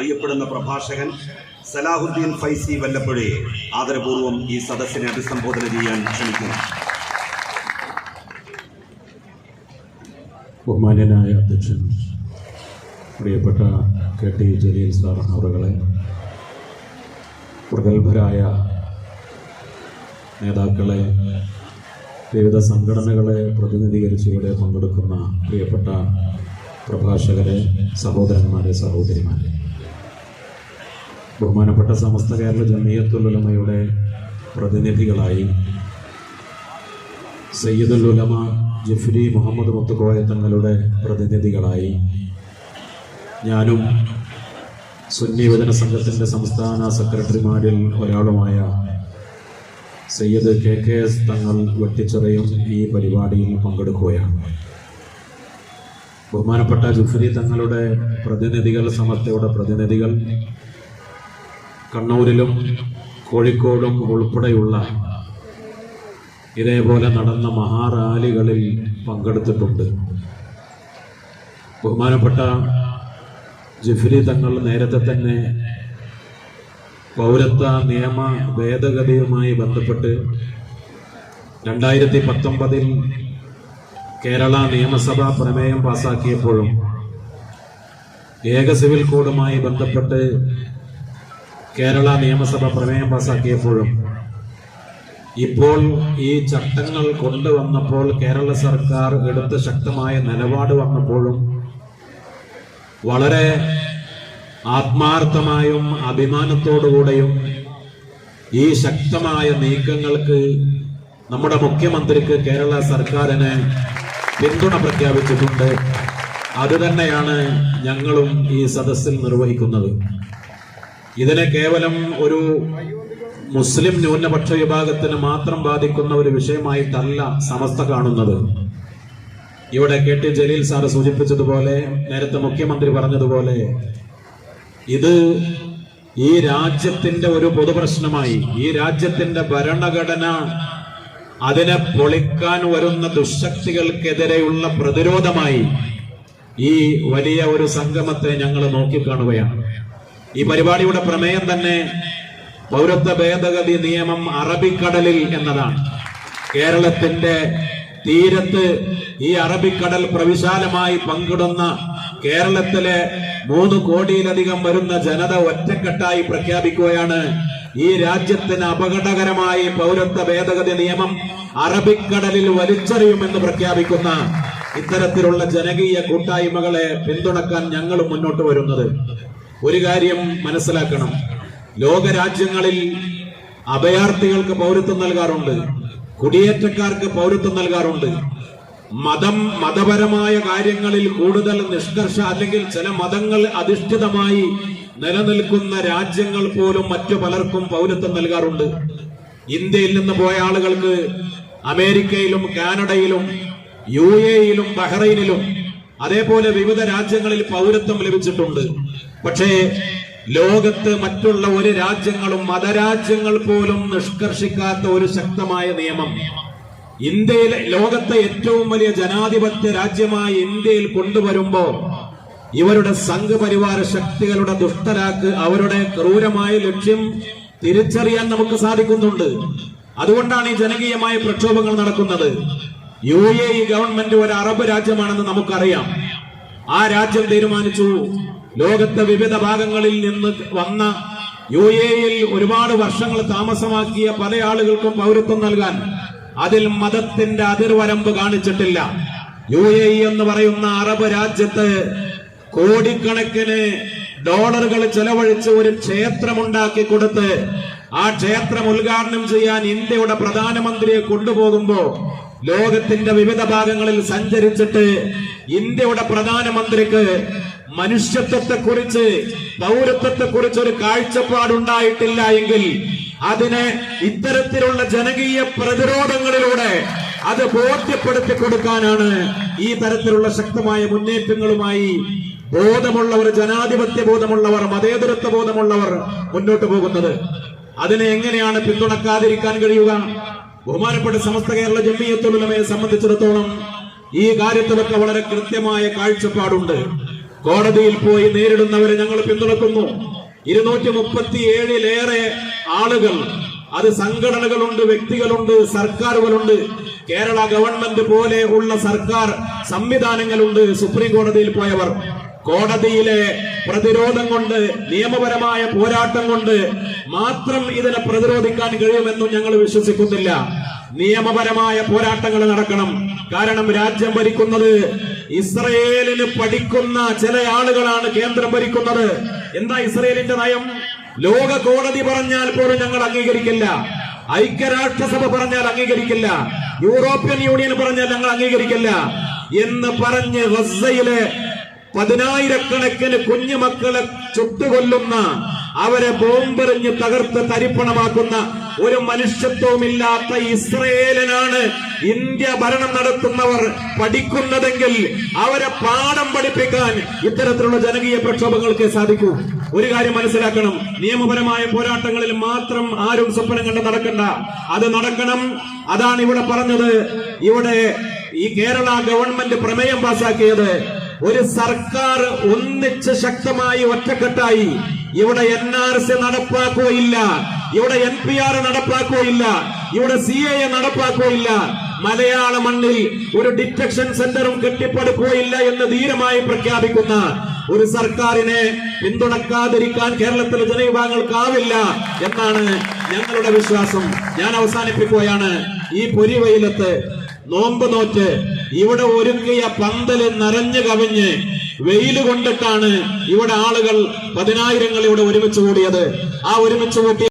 അറിയപ്പെടുന്ന പ്രഭാഷകൻ സലാഹുദ്ദീൻ ഫൈസി വല്ലപ്പുഴയെ ആദരപൂർവം ഈ സദസ്സിനെ അഭിസംബോധന ചെയ്യാൻ ക്ഷണിക്കുന്നു ബഹുമാന്യനായ അധ്യക്ഷൻ പ്രിയപ്പെട്ട കെ ടി ജലീൽ സാർ അവറുകളെ പ്രഗത്ഭരായ നേതാക്കളെ വിവിധ സംഘടനകളെ പ്രതിനിധീകരിച്ച് ഇവിടെ പങ്കെടുക്കുന്ന പ്രിയപ്പെട്ട പ്രഭാഷകരെ സഹോദരന്മാരെ സഹോദരിമാരെ. ബഹുമാനപ്പെട്ട സമസ്ത കേരള ജമിയത്തുലമയുടെ പ്രതിനിധികളായി സയ്യിദുൽ ഉലമ ജിഫ്രി മുഹമ്മദ് മുത്തുക്കോയ തങ്ങളുടെ പ്രതിനിധികളായി ഞാനും സുന്നി വചന സംഘത്തിന്റെ സംസ്ഥാന സെക്രട്ടറിമാരിൽ ഒരാളുമായ Sayyid K K S Thangal വെട്ടിച്ചെറിയും ഈ പരിപാടിയിൽ പങ്കെടുക്കുകയാണ്. ബഹുമാനപ്പെട്ട ജുഫ്രി തങ്ങളുടെ പ്രതിനിധികൾ സമസ്തയുടെ പ്രതിനിധികൾ കണ്ണൂരിലും കോഴിക്കോടും ഉൾപ്പെടെയുള്ള ഇതേപോലെ നടന്ന മഹാറാലികളിൽ പങ്കെടുത്തിട്ടുണ്ട്. ബഹുമാനപ്പെട്ട ജിഫ്രി തങ്ങൾ നേരത്തെ തന്നെ പൗരത്വ നിയമ ഭേദഗതിയുമായി ബന്ധപ്പെട്ട് രണ്ടായിരത്തി പത്തൊമ്പതിൽ കേരള നിയമസഭ പ്രമേയം പാസാക്കിയപ്പോഴും ഏക സിവിൽ കോഡുമായി ബന്ധപ്പെട്ട് കേരള നിയമസഭ പ്രമേയം പാസാക്കിയപ്പോഴും ഇപ്പോൾ ഈ ചട്ടങ്ങൾ കൊണ്ടുവന്നപ്പോൾ കേരള സർക്കാർ എടുത്ത ശക്തമായ നിലപാട് വന്നപ്പോഴും വളരെ ആത്മാർത്ഥമായും അഭിമാനത്തോടുകൂടെയും ഈ ശക്തമായ നീക്കങ്ങൾക്ക് നമ്മുടെ മുഖ്യമന്ത്രിക്ക് കേരള സർക്കാരിന് പിന്തുണ പ്രഖ്യാപിച്ചിട്ടുണ്ട്. അതുതന്നെയാണ് ഞങ്ങളും ഈ സദസ്സിൽ നിർവഹിക്കുന്നത്. ഇതിനെ കേവലം ഒരു മുസ്ലിം ന്യൂനപക്ഷ വിഭാഗത്തിന് മാത്രം ബാധിക്കുന്ന ഒരു വിഷയമായിട്ടല്ല സമസ്ത കാണുന്നത്. ഇവിടെ കെ ടി ജലീൽ സാറ് സൂചിപ്പിച്ചതുപോലെ നേരത്തെ മുഖ്യമന്ത്രി പറഞ്ഞതുപോലെ ഇത് ഈ രാജ്യത്തിന്റെ ഒരു പൊതുപ്രശ്നമായി ഈ രാജ്യത്തിന്റെ ഭരണഘടന അതിനെ പൊളിക്കാൻ വരുന്ന ദുശക്തികൾക്കെതിരെയുള്ള പ്രതിരോധമായി ഈ വലിയ ഒരു സംഗമത്തെ ഞങ്ങൾ നോക്കിക്കാണുകയാണ്. ഈ പരിപാടിയുടെ പ്രമേയം തന്നെ പൗരത്വ ഭേദഗതി നിയമം അറബിക്കടലിൽ എന്നതാണ്. കേരളത്തിന്റെ തീരത്ത് ഈ അറബിക്കടൽ പ്രവിശാലമായി പങ്കിടുന്ന കേരളത്തിലെ മൂന്ന് കോടിയിലധികം വരുന്ന ജനത ഒറ്റക്കെട്ടായി പ്രഖ്യാപിക്കുകയാണ്. ഈ രാജ്യത്തിന് അപകടകരമായി പൗരത്വ ഭേദഗതി നിയമം അറബിക്കടലിൽ വലിച്ചെറിയുമെന്ന് പ്രഖ്യാപിക്കുന്ന ഇത്തരത്തിലുള്ള ജനകീയ കൂട്ടായ്മകളെ പിന്തുണക്കാൻ ഞങ്ങൾ മുന്നോട്ട് വരുന്നത്. ഒരു കാര്യം മനസ്സിലാക്കണം. ലോകരാജ്യങ്ങളിൽ അഭയാർത്ഥികൾക്ക് പൗരത്വം നൽകാറുണ്ട്. കുടിയേറ്റക്കാർക്ക് പൗരത്വം നൽകാറുണ്ട്. മതം മതപരമായ കാര്യങ്ങളിൽ കൂടുതൽ നിഷ്കർഷ അല്ലെങ്കിൽ ചില മതങ്ങൾ അധിഷ്ഠിതമായി നിലനിൽക്കുന്ന രാജ്യങ്ങൾ പോലും മറ്റു പലർക്കും പൗരത്വം നൽകാറുണ്ട്. ഇന്ത്യയിൽ നിന്ന് പോയ ആളുകൾക്ക് അമേരിക്കയിലും കാനഡയിലും യു എയിലും ബഹ്റൈനിലും അതേപോലെ വിവിധ രാജ്യങ്ങളിൽ പൗരത്വം ലഭിച്ചിട്ടുണ്ട്. പക്ഷേ ലോകത്ത് മറ്റുള്ള ഒരു രാജ്യങ്ങളും മതരാജ്യങ്ങൾ പോലും നിഷ്കർഷിക്കാത്ത ഒരു ശക്തമായ നിയമം. ഇന്ത്യയിലെ ലോകത്തെ ഏറ്റവും വലിയ ജനാധിപത്യ രാജ്യമായി ഇന്ത്യയിൽ കൊണ്ടുവരുമ്പോ ഇവരുടെ സംഘപരിവാര ശക്തികളുടെ ദുഷ്ടരാക്ക് അവരുടെ ക്രൂരമായ ലക്ഷ്യം തിരിച്ചറിയാൻ നമുക്ക് സാധിക്കുന്നുണ്ട്. അതുകൊണ്ടാണ് ഈ ജനകീയമായ പ്രക്ഷോഭങ്ങൾ നടക്കുന്നത്. യു എ ഇ ഗവൺമെന്റ് ഒരു അറബ് രാജ്യമാണെന്ന് നമുക്കറിയാം. ആ രാജ്യം തീരുമാനിച്ചു. ലോകത്തെ വിവിധ ഭാഗങ്ങളിൽ നിന്ന് വന്ന യു എ ഇയിൽ ഒരുപാട് വർഷങ്ങൾ താമസമാക്കിയ പല ആളുകൾക്കും പൗരത്വം നൽകാൻ അതിൽ മതത്തിന്റെ അതിർവരമ്പ് കാണിച്ചിട്ടില്ല. യു എ ഇ എന്ന് പറയുന്ന അറബ് രാജ്യത്ത് കോടിക്കണക്കിന് ഡോളറുകൾ ചെലവഴിച്ച് ഒരു ക്ഷേത്രമുണ്ടാക്കി കൊടുത്ത് ആ ക്ഷേത്രം ഉദ്ഘാടനം ചെയ്യാൻ ഇന്ത്യയുടെ പ്രധാനമന്ത്രിയെ കൊണ്ടുപോകുമ്പോ ലോകത്തിന്റെ വിവിധ ഭാഗങ്ങളിൽ സഞ്ചരിച്ചിട്ട് ഇന്ത്യയുടെ പ്രധാനമന്ത്രിക്ക് മനുഷ്യത്വത്തെ കുറിച്ച് പൗരത്വത്തെ കുറിച്ച് ഒരു കാഴ്ചപ്പാടുണ്ടായിട്ടില്ല എങ്കിൽ അതിനെ ഇത്തരത്തിലുള്ള ജനകീയ പ്രതിരോധങ്ങളിലൂടെ അത് ബോധ്യപ്പെടുത്തി കൊടുക്കാനാണ് ഈ തരത്തിലുള്ള ശക്തമായ മുന്നേറ്റങ്ങളുമായി ബോധമുള്ളവർ ജനാധിപത്യ ബോധമുള്ളവർ മതേതരത്വ ബോധമുള്ളവർ മുന്നോട്ട് പോകുന്നത്. അതിനെ എങ്ങനെയാണ് പിന്തുണക്കാതിരിക്കാൻ കഴിയുക? ബഹുമാനപ്പെട്ട സമസ്ത കേരള ജമ്മിയത്തുലമയെ സംബന്ധിച്ചിടത്തോളം ഈ കാര്യത്തിലൊക്കെ വളരെ കൃത്യമായ കാഴ്ചപ്പാടുണ്ട്. കോടതിയിൽ പോയി നേരിടുന്നവരെ ഞങ്ങൾ പിന്തുണക്കുന്നു. ഇരുന്നൂറ്റി മുപ്പത്തിയേഴിലേറെ ആളുകൾ അത് സംഘടനകളുണ്ട് വ്യക്തികളുണ്ട് സർക്കാരുകളുണ്ട്. കേരള ഗവൺമെന്റ് പോലെ ഉള്ള സർക്കാർ സംവിധാനങ്ങളുണ്ട്. സുപ്രീം കോടതിയിൽ പോയവർ. കോടതിയിലെ പ്രതിരോധം കൊണ്ട് നിയമപരമായ പോരാട്ടം കൊണ്ട് മാത്രം ഇതിനെ പ്രതിരോധിക്കാൻ കഴിയുമെന്നും ഞങ്ങൾ വിശ്വസിക്കുന്നില്ല. നിയമപരമായ പോരാട്ടങ്ങൾ നടക്കണം. കാരണം രാജ്യം ഭരിക്കുന്നത് ഇസ്രയേലിന് പഠിക്കുന്ന ചില ആളുകളാണ് കേന്ദ്രം ഭരിക്കുന്നത്. എന്താ ഇസ്രയേലിന്റെ നയം? ലോക കോടതി പറഞ്ഞാൽ പോലും ഞങ്ങൾ അംഗീകരിക്കില്ല. ഐക്യരാഷ്ട്രസഭ പറഞ്ഞാൽ അംഗീകരിക്കില്ല. യൂറോപ്യൻ യൂണിയൻ പറഞ്ഞാൽ ഞങ്ങൾ അംഗീകരിക്കില്ല. എന്ന് പറഞ്ഞ് ഗസയിലെ പതിനായിരക്കണക്കിന് കുഞ്ഞുമക്കളെ ചുട്ടുകൊല്ലുന്ന അവരെ ബോംബെറിഞ്ഞ് തകർത്ത് തരിപ്പണമാക്കുന്ന ഒരു മനുഷ്യത്വമില്ലാത്ത ഇസ്രയേലിനാണ് ഇന്ത്യ ഭരണം നടത്തുന്നവർ പഠിക്കുന്നതെങ്കിൽ അവരെ പാഠം പഠിപ്പിക്കാൻ ഇത്തരത്തിലുള്ള ജനകീയ പ്രക്ഷോഭങ്ങൾക്ക് സാധിക്കൂ. ഒരു കാര്യം മനസ്സിലാക്കണം. നിയമപരമായ പോരാട്ടങ്ങളിൽ മാത്രം ആരും സ്വപ്നം കണ്ട് നടക്കണ്ട. അത് നടക്കണം. അതാണ് ഇവിടെ പറഞ്ഞത്. ഇവിടെ ഈ കേരള ഗവൺമെന്റ് പ്രമേയം പാസാക്കിയത് ഒരു സർക്കാർ ഒന്നിച്ച് ശക്തമായി ഒറ്റക്കെട്ടായി ഇവിടെ എൻ ആർ സി നടപ്പാക്കുകയില്ല ഇവിടെ എൻ പി ആർ നടപ്പാക്കുകയില്ല ഇവിടെ സി എ നടപ്പാക്കുകയില്ല. മലയാള മണ്ണിൽ ഒരു ഡിറ്റക്ഷൻ സെന്ററും കെട്ടിപ്പടുക്കുകയില്ല എന്ന് ധീരമായി പ്രഖ്യാപിക്കുന്ന ഒരു സർക്കാരിനെ പിന്തുണക്കാതിരിക്കാൻ കേരളത്തിലെ ജനവിഭാഗങ്ങൾക്കാവില്ല എന്നാണ് ഞങ്ങളുടെ വിശ്വാസം. ഞാൻ അവസാനിപ്പിക്കുകയാണ്. ഈ പൊരിവയിലത്ത് നോമ്പ് നോറ്റ് ഇവിടെ ഒരുക്കിയ പന്തൽ നിറഞ്ഞു കവിഞ്ഞ് വെയിൽ കൊണ്ടിട്ടാണ് ഇവിടെ ആളുകൾ പതിനായിരങ്ങൾ ഇവിടെ ഒരുമിച്ച് കൂടിയത്. ആ ഒരുമിച്ച് കൂട്ടിയ